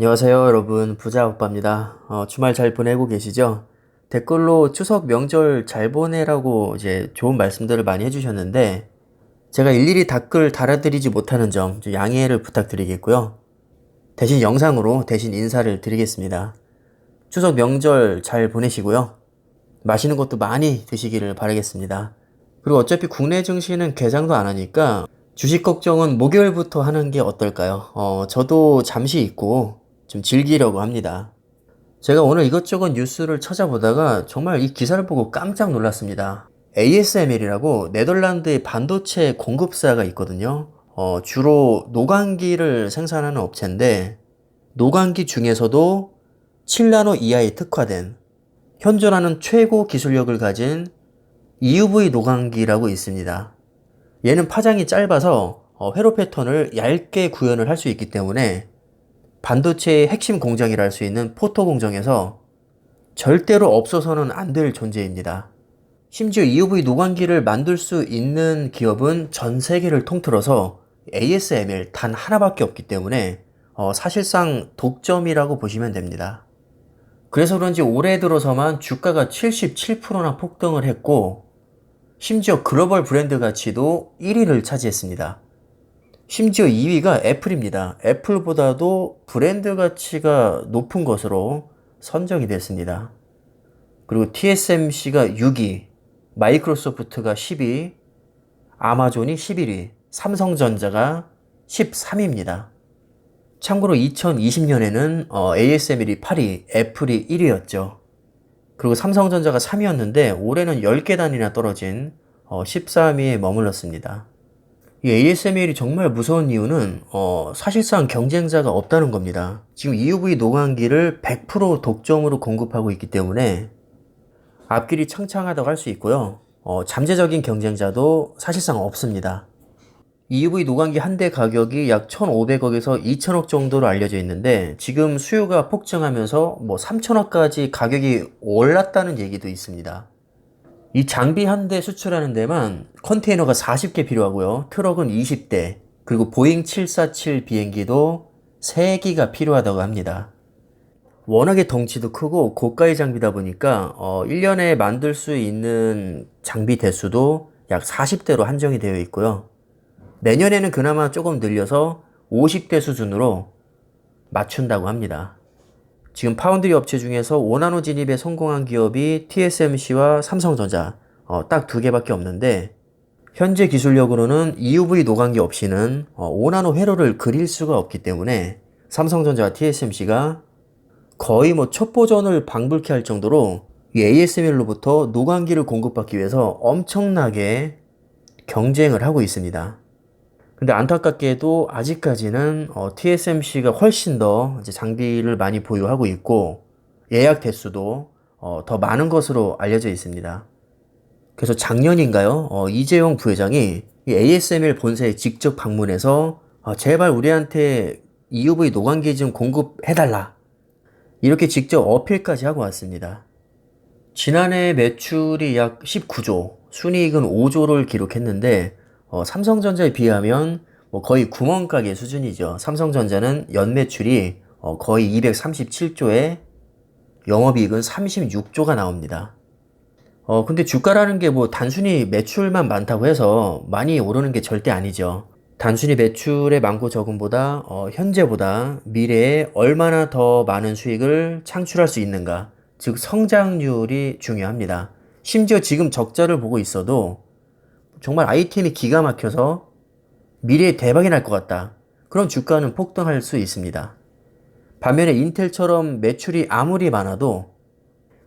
안녕하세요, 여러분. 부자 오빠입니다. 어, 주말 잘 보내고 계시죠? 댓글로 추석 명절 잘 보내라고 이제 좋은 말씀들을 많이 해주셨는데, 제가 일일이 댓글 달아드리지 못하는 점좀 양해를 부탁드리겠고요. 대신 영상으로 대신 인사를 드리겠습니다. 추석 명절 잘 보내시고요. 맛있는 것도 많이 드시기를 바라겠습니다. 그리고 어차피 국내 증시는 개장도 안 하니까 주식 걱정은 목요일부터 하는 게 어떨까요? 어, 저도 잠시 있고 좀 즐기려고 합니다. 제가 오늘 이것저것 뉴스를 찾아보다가 정말 이 기사를 보고 깜짝 놀랐습니다. ASML이라고 네덜란드의 반도체 공급사가 있거든요. 어, 주로 노광기를 생산하는 업체인데, 노광기 중에서도 7나노 이하에 특화된 현존하는 최고 기술력을 가진 EUV 노광기라고 있습니다. 얘는 파장이 짧아서 어, 회로 패턴을 얇게 구현을 할 수 있기 때문에 반도체의 핵심 공정이라 할 수 있는 포토 공정에서 절대로 없어서는 안 될 존재입니다. 심지어 EUV 노광기를 만들 수 있는 기업은 전 세계를 통틀어서 ASML 단 하나밖에 없기 때문에 어, 사실상 독점이라고 보시면 됩니다. 그래서 그런지 올해 들어서만 주가가 77%나 폭등을 했고 심지어 글로벌 브랜드 가치도 1위를 차지했습니다. 심지어 2위가 애플입니다. 애플보다도 브랜드 가치가 높은 것으로 선정이 됐습니다. 그리고 TSMC가 6위, 마이크로소프트가 10위, 아마존이 11위, 삼성전자가 13위입니다. 참고로 2020년에는 어, ASML이 8위, 애플이 1위였죠. 그리고 삼성전자가 3위였는데 올해는 10계단이나 떨어진 어, 13위에 머물렀습니다. 이 ASML이 정말 무서운 이유는 어, 사실상 경쟁자가 없다는 겁니다. 지금 EUV 노광기를 100% 독점으로 공급하고 있기 때문에 앞길이 창창하다고 할 수 있고요. 어, 잠재적인 경쟁자도 사실상 없습니다. EUV 노광기 한 대 가격이 약 1,500억에서 2,000억 정도로 알려져 있는데 지금 수요가 폭증하면서 뭐 3,000억까지 가격이 올랐다는 얘기도 있습니다. 이 장비 한 대 수출하는 데만 컨테이너가 40개 필요하고요. 트럭은 20대, 그리고 보잉 747 비행기도 3기가 필요하다고 합니다. 워낙에 덩치도 크고 고가의 장비다 보니까 어, 1년에 만들 수 있는 장비 대수도 약 40대로 한정이 되어 있고요. 내년에는 그나마 조금 늘려서 50대 수준으로 맞춘다고 합니다. 지금 파운드리 업체 중에서 5나노 진입에 성공한 기업이 TSMC와 삼성전자 어, 딱 두 개밖에 없는데 현재 기술력으로는 EUV 노광기 없이는 어, 5나노 회로를 그릴 수가 없기 때문에 삼성전자와 TSMC가 거의 뭐 첩보전을 방불케 할 정도로 이 ASML로부터 노광기를 공급받기 위해서 엄청나게 경쟁을 하고 있습니다. 근데 안타깝게도 아직까지는 어, TSMC가 훨씬 더 장비를 많이 보유하고 있고 예약 대수도 어, 더 많은 것으로 알려져 있습니다. 그래서 작년인가요? 어, 이재용 부회장이 이 ASML 본사에 직접 방문해서 어, 제발 우리한테 EUV 노광기 좀 공급해달라. 이렇게 직접 어필까지 하고 왔습니다. 지난해 매출이 약 19조, 순이익은 5조를 기록했는데 어, 삼성전자에 비하면 뭐 거의 구멍가게 수준이죠. 삼성전자는 연매출이 어, 거의 237조에 영업이익은 36조가 나옵니다. 어, 근데 주가라는 게 뭐 단순히 매출만 많다고 해서 많이 오르는 게 절대 아니죠. 단순히 매출의 많고 적음보다 어, 현재보다 미래에 얼마나 더 많은 수익을 창출할 수 있는가, 즉 성장률이 중요합니다. 심지어 지금 적자를 보고 있어도 정말 아이템이 기가 막혀서 미래에 대박이 날 것 같다. 그럼 주가는 폭등할 수 있습니다. 반면에 인텔처럼 매출이 아무리 많아도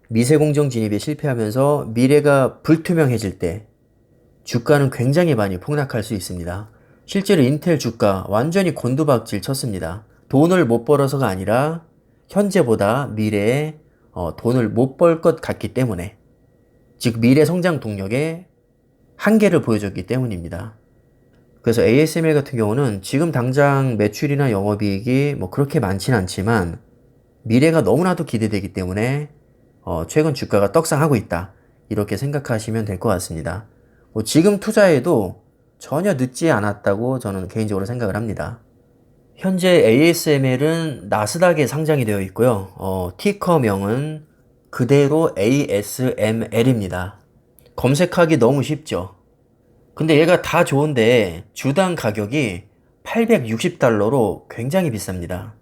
미세공정 진입에 실패하면서 미래가 불투명해질 때 주가는 굉장히 많이 폭락할 수 있습니다. 실제로 인텔 주가 완전히 곤두박질 쳤습니다. 돈을 못 벌어서가 아니라 현재보다 미래에 어, 돈을 못 벌 것 같기 때문에 즉 미래 성장 동력에 한계를 보여줬기 때문입니다. 그래서 ASML 같은 경우는 지금 당장 매출이나 영업이익이 뭐 그렇게 많지는 않지만 미래가 너무나도 기대되기 때문에 어 최근 주가가 떡상하고 있다. 이렇게 생각하시면 될 것 같습니다. 뭐 지금 투자해도 전혀 늦지 않았다고 저는 개인적으로 생각을 합니다. 현재 ASML은 나스닥에 상장이 되어 있고요. 어, 티커명은 그대로 ASML입니다. 검색하기 너무 쉽죠. 근데 얘가 다 좋은데 주당 가격이 860달러로 굉장히 비쌉니다.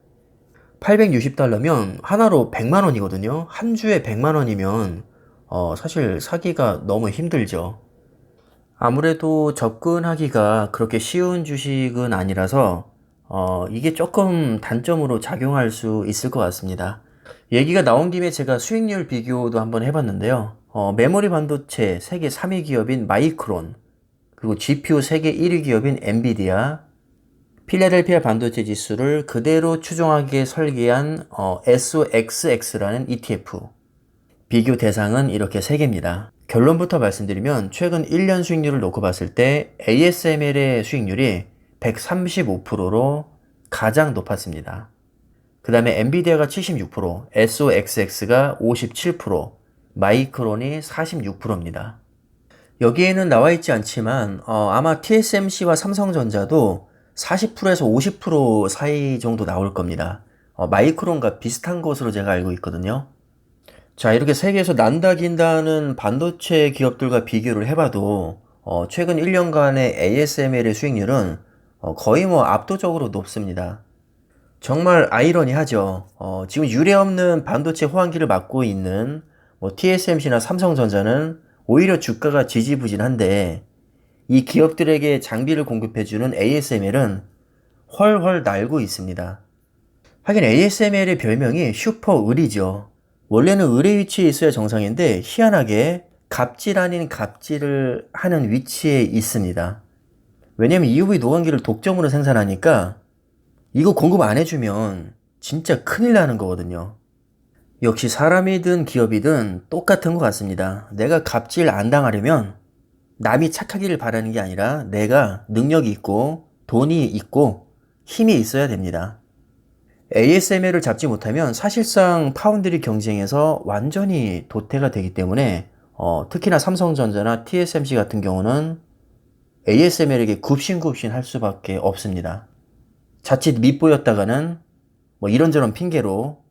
860달러면 하나로 100만 원이거든요. 한 주에 100만 원이면 어, 사실 사기가 너무 힘들죠. 아무래도 접근하기가 그렇게 쉬운 주식은 아니라서 어, 이게 조금 단점으로 작용할 수 있을 것 같습니다. 얘기가 나온 김에 제가 수익률 비교도 한번 해봤는데요. 어, 메모리 반도체 세계 3위 기업인 마이크론, 그리고 GPU 세계 1위 기업인 엔비디아, 필라델피아 반도체 지수를 그대로 추종하게 설계한 어, SOXX라는 ETF. 비교 대상은 이렇게 세 개입니다. 결론부터 말씀드리면 최근 1년 수익률을 놓고 봤을 때 ASML의 수익률이 135%로 가장 높았습니다. 그 다음에 엔비디아가 76%, SOXX가 57%, 마이크론이 46%입니다. 여기에는 나와 있지 않지만 어, 아마 TSMC와 삼성전자도 40%에서 50% 사이 정도 나올 겁니다. 어, 마이크론과 비슷한 것으로 제가 알고 있거든요. 자, 이렇게 세계에서 난다 긴다는 반도체 기업들과 비교를 해봐도 어, 최근 1년간의 ASML의 수익률은 어, 거의 뭐 압도적으로 높습니다. 정말 아이러니하죠. 어, 지금 유례없는 반도체 호황기를 맞고 있는 뭐 TSMC나 삼성전자는 오히려 주가가 지지부진한데 이 기업들에게 장비를 공급해주는 ASML은 훨훨 날고 있습니다. 하긴 ASML의 별명이 슈퍼 을이죠. 원래는 을의 위치에 있어야 정상인데 희한하게 갑질 아닌 갑질을 하는 위치에 있습니다. 왜냐면 EUV 노광기를 독점으로 생산하니까 이거 공급 안 해주면 진짜 큰일 나는 거거든요. 역시 사람이든 기업이든 똑같은 것 같습니다. 내가 갑질 안 당하려면 남이 착하기를 바라는 게 아니라 내가 능력이 있고 돈이 있고 힘이 있어야 됩니다. ASML을 잡지 못하면 사실상 파운드리 경쟁에서 완전히 도태가 되기 때문에 어, 특히나 삼성전자나 TSMC 같은 경우는 ASML에게 굽신굽신 할 수밖에 없습니다. 자칫 밑보였다가는 뭐 이런저런 핑계로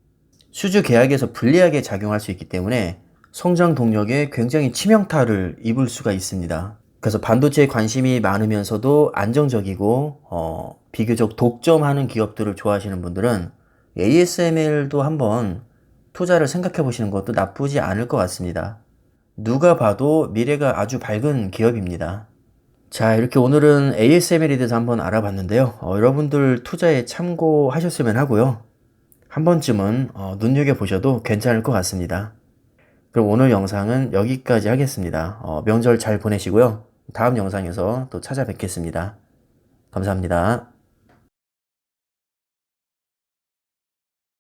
수주 계약에서 불리하게 작용할 수 있기 때문에 성장 동력에 굉장히 치명타를 입을 수가 있습니다. 그래서 반도체에 관심이 많으면서도 안정적이고 어, 비교적 독점하는 기업들을 좋아하시는 분들은 ASML도 한번 투자를 생각해 보시는 것도 나쁘지 않을 것 같습니다. 누가 봐도 미래가 아주 밝은 기업입니다. 자, 이렇게 오늘은 ASML에 대해서 한번 알아봤는데요. 어, 여러분들 투자에 참고하셨으면 하고요. 한 번쯤은 어, 눈여겨보셔도 괜찮을 것 같습니다. 그럼 오늘 영상은 여기까지 하겠습니다. 어, 명절 잘 보내시고요. 다음 영상에서 또 찾아뵙겠습니다. 감사합니다.